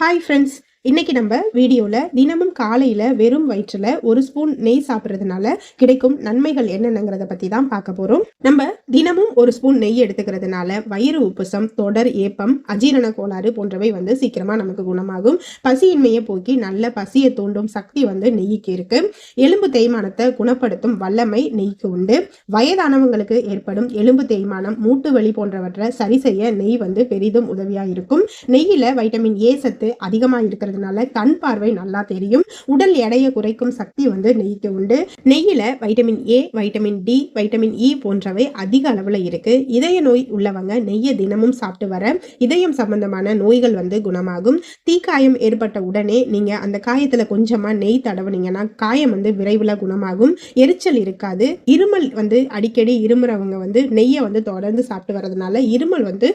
Hi friends இன்னைக்கு நம்ம வீடியோவில் தினமும் காலையில் வெறும் வயிற்றில் ஒரு ஸ்பூன் நெய் சாப்பிட்றதுனால கிடைக்கும் நன்மைகள் என்னென்னங்கிறத பற்றி தான் பார்க்க போகிறோம் நம்ம தினமும் ஒரு ஸ்பூன் நெய் எடுத்துக்கிறதுனால வயிறு உப்புசம் தொடர் ஏப்பம் அஜீரண கோளாறு போன்றவை வந்து சீக்கிரமாக நமக்கு குணமாகும். பசியின்மையை போக்கி நல்ல பசியை தூண்டும் சக்தி வந்து நெய்க்கு இருக்கு. எலும்பு தேய்மானத்தை குணப்படுத்தும் வல்லமை நெய்க்கு உண்டு. வயதானவங்களுக்கு ஏற்படும் எலும்பு தேய்மானம் மூட்டு வலி போன்றவற்றை சரி செய்ய நெய் வந்து பெரிதும் உதவியாக இருக்கும். நெய்யில் வைட்டமின் ஏ சத்து அதிகமாக இருக்கிற இருக்கிறதுனால கண் பார்வை நல்லா தெரியும். உடல் எடையை குறைக்கும் சக்தி வந்து நெய்க்கு உண்டு. நெய்யில் vitamin A vitamin D vitamin E போன்றவை அதிக அளவில் இருக்கு. இதய நோய் உள்ளவங்க நெய்யை தினமும் சாப்பிட்டு வர இதயம் சம்பந்தமான நோய்கள் வந்து குணமாகும். தீக்காயம் ஏற்பட்ட உடனே நீங்க அந்த காயத்துல கொஞ்சமா நெய் தடவுனீங்கன்னா காயம் வந்து விரைவில் குணமாகும். எரிச்சல் இருக்காது. இருமல் வந்து அடிக்கடி இருமுறவங்க வந்து நெய்யை வந்து தொடர்ந்து சாப்பிட்டு வரதுனால இருமல் வந்து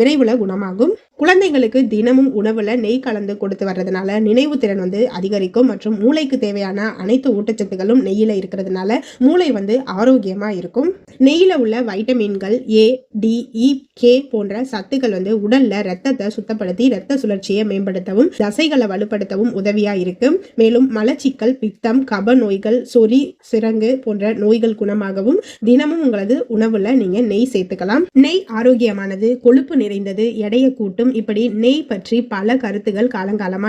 விரைவில் குணமாகும். குழந்தைங்களுக்கு தினமும் உணவுல நெய் கலந்து கொடுத்து வர வர்றதுனால நினைவு திறன் வந்து அதிகரிக்கும் மற்றும் மூளைக்கு தேவையான அனைத்து ஊட்டச்சத்துகளும் நெய்யில இருக்கிறதுனால மூளை வந்து ஆரோக்கியமா இருக்கும். நெய்யில உள்ள வைட்டமின்கள் ஏ டி இ கே போன்ற சத்துக்கள் வந்து உடல்ல ரத்தத்தை சுத்தப்படுத்தி ரத்த சுழற்சியை மேம்படுத்தவும் தசைகளை வலுப்படுத்தவும் உதவியா இருக்கும். மேலும் மலச்சிக்கல் பித்தம் கப நோய்கள் சொறி சிறங்கு போன்ற நோய்கள் குணமாகவும் தினமும் உங்களது உணவுல நீங்க நெய் சேர்த்துக்கலாம். நெய் ஆரோக்கியமானது கொழுப்பு நிறைந்தது எடையை கூட்டும். இப்படி நெய் பற்றி பல கருத்துகள்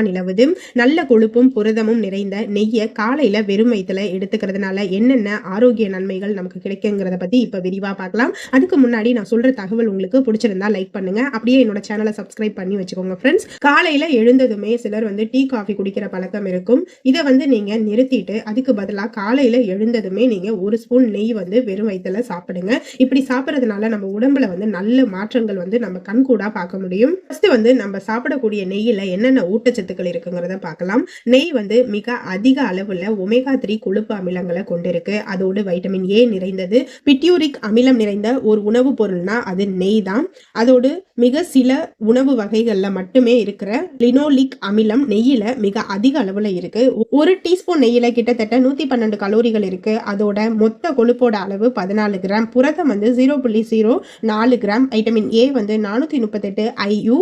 அதிகமாக நிலவுது. நல்ல கொழுப்பும் புரதமும் நிறைந்த நெய்யை காலையில வெறும் வயிற்றுல எடுத்துக்கிறதுனால என்னென்ன ஆரோக்கிய நன்மைகள் நமக்கு கிடைக்குங்கிறத பத்தி இப்ப விரிவா பார்க்கலாம். அதுக்கு முன்னாடி நான் சொல்ற தகவல் உங்களுக்கு பிடிச்சிருந்தா லைக் பண்ணுங்க. அப்படியே என்னோட சேனலை சப்ஸ்கிரைப் பண்ணி வச்சுக்கோங்க ஃப்ரெண்ட்ஸ் காலையில எழுந்ததுமே சிலர் வந்து டீ காஃபி குடிக்கிற பழக்கம் இருக்கும். இதை வந்து நீங்க நிறுத்திட்டு அதுக்கு பதிலா காலையில எழுந்ததுமே நீங்க ஒரு ஸ்பூன் நெய் வந்து வெறும் வயிற்றுல சாப்பிடுங்க. இப்படி சாப்பிட்றதுனால நம்ம உடம்புல வந்து நல்ல மாற்றங்கள் வந்து நம்ம கண்கூடா பார்க்க முடியும். ஃபஸ்ட்டு வந்து நம்ம சாப்பிடக்கூடிய நெய்யில என்னென்ன ஊட்டச்சத்து சத்துக்கள் இருக்குங்கிறத பார்க்கலாம். நெய் வந்து மிக அதிக அளவுல ஒமேகா த்ரீ கொழுப்பு அமிலங்களை கொண்டிருக்கு. அதோடு வைட்டமின் ஏ நிறைந்தது. பிட்யூரிக் அமிலம் நிறைந்த ஒரு உணவுப் பொருள்னா அது நெய் தான். அதோடு மிக சில உணவு வகைகளில் மட்டுமே இருக்கிற லினோலிக் அமிலம் நெய்யில மிக அதிக அளவுல இருக்கு. ஒரு டீஸ்பூன் நெய்யில கிட்டத்தட்ட நூத்தி பன்னெண்டு கலோரிகள் இருக்கு. அதோட மொத்த கொழுப்போட அளவு பதினாலு கிராம். புரதம் வந்து ஜீரோ புள்ளி ஜீரோ நாலு கிராம். வைட்டமின் ஏ வந்து நானூத்தி முப்பத்தெட்டு ஐயு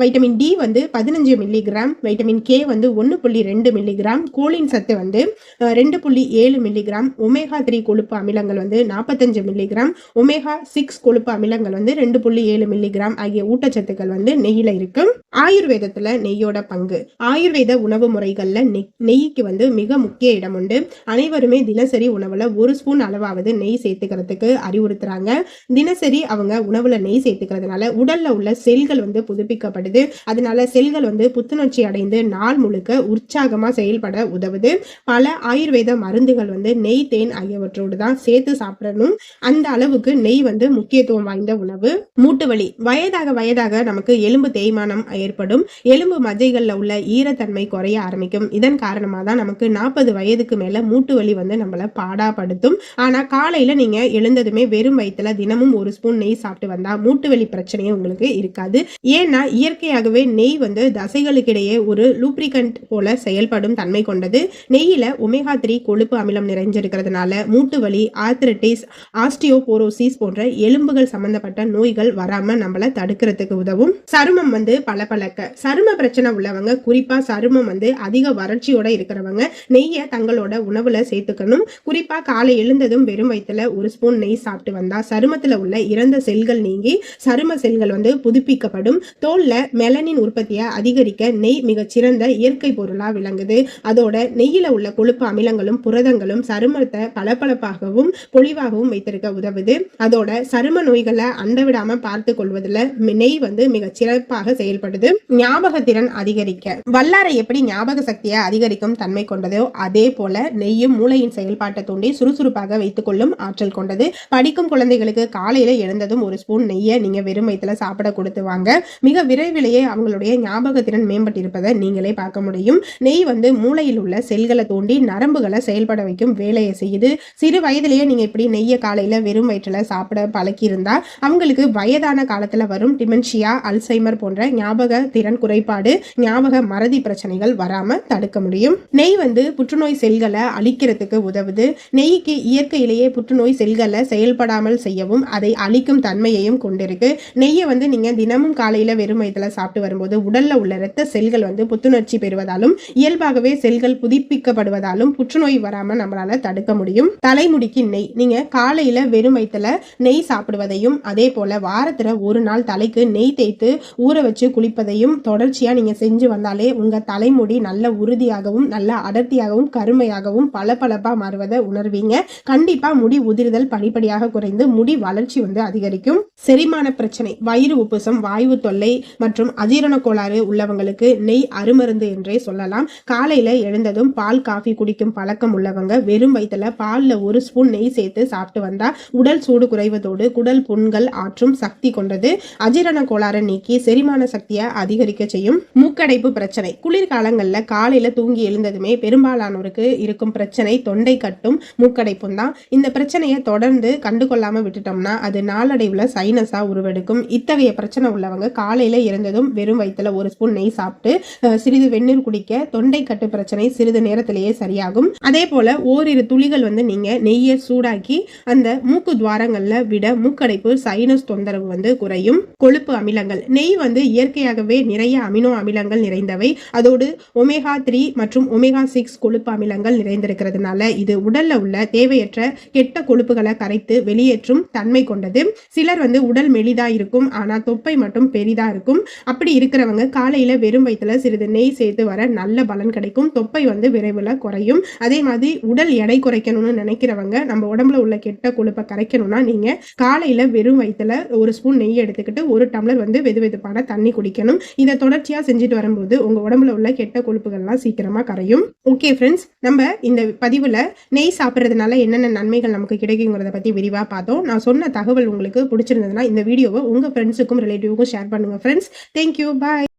வைட்டமின் டி வந்து பதினஞ்சு மில்லிகிராம் வைட்டமின் கே வந்து ஒன்று புள்ளி ரெண்டு மில்லிகிராம் கோலின் சத்து வந்து ரெண்டு புள்ளி ஏழு மில்லிகிராம் ஒமேகா த்ரீ கொழுப்பு அமிலங்கள் வந்து நாற்பத்தஞ்சு மில்லிகிராம் ஒமேகா சிக்ஸ் கொழுப்பு அமிலங்கள் வந்து ரெண்டு புள்ளி ஏழு மில்லிகிராம் ஆகிய ஊட்டச்சத்துக்கள் வந்து நெய்யில இருக்கு. ஆயுர்வேதத்தில் நெய்யோட பங்கு. ஆயுர்வேத உணவு முறைகளில் நெய் நெய்க்கு வந்து மிக முக்கிய இடம் உண்டு. அனைவருமே தினசரி உணவில் ஒரு ஸ்பூன் அளவாவது நெய் சேர்த்துக்கிறதுக்கு அறிவுறுத்துறாங்க. தினசரி அவங்க உணவில் நெய் சேர்த்துக்கிறதுனால உடலில் உள்ள செல்கள் வந்து புதுப்பிக்கப்படுது. அதனால செல்கள் வந்து புத்துணர்ச்சி அடைந்து நாள் முழுக்க உற்சாகமா செயல்பட உதவுது. பல ஆயுர்வேத மருந்துகள் வந்து நெய் தேன் ஆகியவற்றோடு தான் சேர்த்து சாப்பிடணும். அந்த அளவுக்கு நெய் வந்து முக்கியத்துவம் வாய்ந்த உணவு. மூட்டு வலி. வயதாக வயதாக நமக்கு எலும்பு தேய்மானம் ஏற்படும். எலும்பு மஜைகளில் உள்ள ஈரத்தன்மை குறைய ஆரம்பிக்கும். இதன் காரணமா தான் நமக்கு நாற்பது வயதுக்கு மேல மூட்டு வலி வந்து நம்மள பாடாப்படுத்தும். ஆனா காலையில நீங்க எழுந்ததுமே வெறும் வயிற்றுல தினமும் ஒரு ஸ்பூன் நெய் சாப்பிட்டு வந்தால் மூட்டு வலி பிரச்சனையே உங்களுக்கு இருக்காது. ஏன்னா இயற்கையாகவே நெய் வந்து தசைகளுக்கிடையே ஒரு லூப்ரிகண்ட் போல செயல்படும் தன்மை கொண்டது. நெய்யில ஒமேகா த்ரீ கொழுப்பு அமிலம் நிறைஞ்சிருக்கிறதுனால மூட்டு வலி ஆர்த்திரட்டிஸ் ஆஸ்டியோபோரோசிஸ் போன்ற எலும்புகள் சம்பந்தப்பட்ட நோய்கள் வராம நம்மள தடுக்கிறதுக்கு உதவும். சருமம் வந்து பளபளக்க சரும பிரச்சனை உள்ளவங்க குறிப்பா சருமம் வந்து அதிக வறட்சியோட இருக்கிறவங்க நெய்யை தங்களோட உணவுல சேர்த்துக்கணும். குறிப்பா காலை எழுந்ததும் வெறும் வயிற்றுல ஒரு ஸ்பூன் நெய் சாப்பிட்டு வந்தா சருமத்துல உள்ள இறந்த செல்கள் நீங்கி சரும செல்கள் வந்து புதுப்பிக்கப்படும். தோல்ல மெலனின் உற்பத்தியை அதிகரிக்க நெய் மிகச்சிறந்த இயற்கை பொருளாக விளங்குது. அதோட நெய்யில் உள்ள கொழுப்பு அமிலங்களும் புரதங்களும் சருமத்தை பளபளப்பாகவும் பொழிவாகவும் வைத்திருக்க உதவுது. அதோட சரும நோய்களை அண்டவிடாம பார்த்து கொள்வதில் நெய் வந்து மிக சிறப்பாக செயல்படுது. ஞாபகத்திறன் அதிகரிக்க. வல்லாரை எப்படி ஞாபக சக்தியை அதிகரிக்கும் தன்மை கொண்டதோ அதே போல நெய்யும் மூளையின் செயல்பாட்டை தூண்டி சுறுசுறுப்பாக வைத்துக் கொள்ளும் ஆற்றல் கொண்டது. படிக்கும் குழந்தைகளுக்கு காலையில எழுந்ததும் ஒரு ஸ்பூன் நெய்யை நீங்க வெறும் வயிற்றுல சாப்பிட கொடுத்து வாங்க. மிக விரைவிலேயே அவங்களுடைய ஞாபகத்திறன் இருப்பதை நீங்களே பார்க்க முடியும். நெய் வந்து மூளையில் உள்ள செல்களை தூண்டி நரம்புகளை செயல்பட வைக்கும் வேலையை செய்யுது. சிறு வயதிலேயே நீங்க இப்படி நெய்யை காலையில் வெறும் வயிற்றுல சாப்பிட பழக்கியிருந்தா அவங்களுக்கு வயதான காலத்தில் வரும் டிமென்ஷியா அல்சைமர் போன்ற ஞாபக திறன் குறைபாடு ஞாபக மறதி பிரச்சனைகள் வராம தடுக்க முடியும். நெய் வந்து புற்றுநோய் செல்களை அழிக்கிறதுக்கு உதவுது. நெய்க்கு இயற்கையிலேயே புற்றுநோய் செல்களை செயல்படாமல் செய்யவும் அதை அழிக்கும் தன்மையையும் கொண்டிருக்கு. நெய்யை வந்து நீங்க தினமும் காலையில் வெறும் வயிற்றுல சாப்பிட்டு வரும்போது உடலில் உள்ள இரத்த செல்கள் செல்கள் வந்து புத்துணர்ச்சி பெறுவதாலும் இயல்பாகவே செல்கள் புதுப்பிக்கப்படுவதாலும் புற்றுநோய் வராம நம்மளால தடுக்க முடியும். தலைமுடிக்கு நெய். நீங்க காலையில வெறும் வயிற்றுல நெய் சாப்பிடுவதையும் அதே போல வாரத்துல ஒரு நாள் தலைக்கு நெய் தேய்த்து ஊற வச்சு குளிப்பதையும் தொடர்ச்சியா நீங்க செஞ்சு வந்தாலே உங்க தலைமுடி நல்ல உறுதியாகவும் நல்ல அடர்த்தியாகவும் கருமையாகவும் பளபளப்பா மாறுவதை உணர்வீங்க. கண்டிப்பா முடி உதிர்தல் படிப்படியாக குறைந்து முடி வளர்ச்சி வந்து அதிகரிக்கும். செரிமான பிரச்சனை. வயிறு உப்புசம் வாயு தொல்லை மற்றும் அஜீரண கோளாறு உள்ளவங்களுக்கு நெய் அருமருந்து என்றே சொல்லலாம். காலையில் எழுந்ததும் பால் காஃபி குடிக்கும் பழக்கம் உள்ளவங்க வெறும் வயிற்றுல பாலில் ஒரு ஸ்பூன் நெய் சேர்த்து சாப்பிட்டு வந்தால் உடல் சூடு குறைவதோடு குடல் புண்கள் ஆற்றும் சக்தி கொண்டது. அஜீரண கோளாறை நீக்கி செரிமான சக்தியை அதிகரிக்க செய்யும் மூக்கடைப்பு பிரச்சனை. குளிர்காலங்களில் காலையில் தூங்கி எழுந்ததுமே பெரும்பாலானோருக்கு இருக்கும் பிரச்சனை தொண்டை கட்டும் மூக்கடைப்பும் தான். இந்த பிரச்சனையை தொடர்ந்து கண்டுகொள்ளாமல் விட்டுட்டோம்னா அது நாளடைவில் சைனஸாக உருவெடுக்கும். இத்தகைய பிரச்சனை உள்ளவங்க காலையில் இருந்ததும் வெறும் வயிற்றுல ஒரு ஸ்பூன் நெய் சாப்பிட்டு சிறிது வெந்நீர் குடிக்க தொண்டை கட்டு பிரச்சனை சிறிது நேரத்திலேயே சரியாகும். அதே போல ஓரிரு துளிகள் வந்து நீங்க நெய்யை சூடாக்கி அந்த மூக்கு துவாரங்கள்ல விட மூக்கடைப்பு சைனஸ் தொந்தரவு வந்து குறையும். கொழுப்பு அமிலங்கள். நெய் வந்து இயற்கையாகவே நிறைய அமினோ அமிலங்கள் நிறைந்தவை. அதோடு ஒமேகா த்ரீ மற்றும் ஒமேகா சிக்ஸ் கொழுப்பு அமிலங்கள் நிறைந்திருக்கிறதுனால இது உடல்ல உள்ள தேவையற்ற கெட்ட கொழுப்புகளை கரைத்து வெளியேற்றும் தன்மை கொண்டது. சிலர் வந்து உடல் மெலிதா இருக்கும். ஆனா தொப்பை மட்டும் பெரிதா இருக்கும். அப்படி இருக்கிறவங்க காலையில வெறும் வயிற்றுல சிறிது நெய் சேர்த்து வர நல்ல பலன் கிடைக்கும். தொப்பை வந்து விரைவில் குறையும். அதே மாதிரி உடல் எடை குறைக்கணும்னு நினைக்கிறவங்க நம்ம உடம்புல உள்ள கெட்ட கொழுப்பை கரைக்கணும்னா நீங்க காலையில வெறும் வயிற்றுல ஒரு ஸ்பூன் நெய் எடுத்துக்கிட்டு ஒரு டம்ளர் வந்து வெது வெதுப்பான தண்ணி குடிக்கணும். இதை தொடர்ச்சியா செஞ்சுட்டு வரும்போது உங்க உடம்புல உள்ள கெட்ட கொழுப்புகள்லாம் சீக்கிரமா கரையும். ஓகே ஃப்ரெண்ட்ஸ் நம்ம இந்த பதிவுல நெய் சாப்பிட்றதுனால என்னென்ன நன்மைகள் நமக்கு கிடைக்குங்கிறத பத்தி விரிவா பார்த்தோம். நான் சொன்ன தகவல் உங்களுக்கு பிடிச்சிருந்ததுன்னா இந்த வீடியோவை உங்க ஃப்ரெண்ட்ஸுக்கும் ரிலேட்டிவ்க்கும் ஷேர் பண்ணுங்க ஃப்ரெண்ட்ஸ் தேங்க்யூ பாய்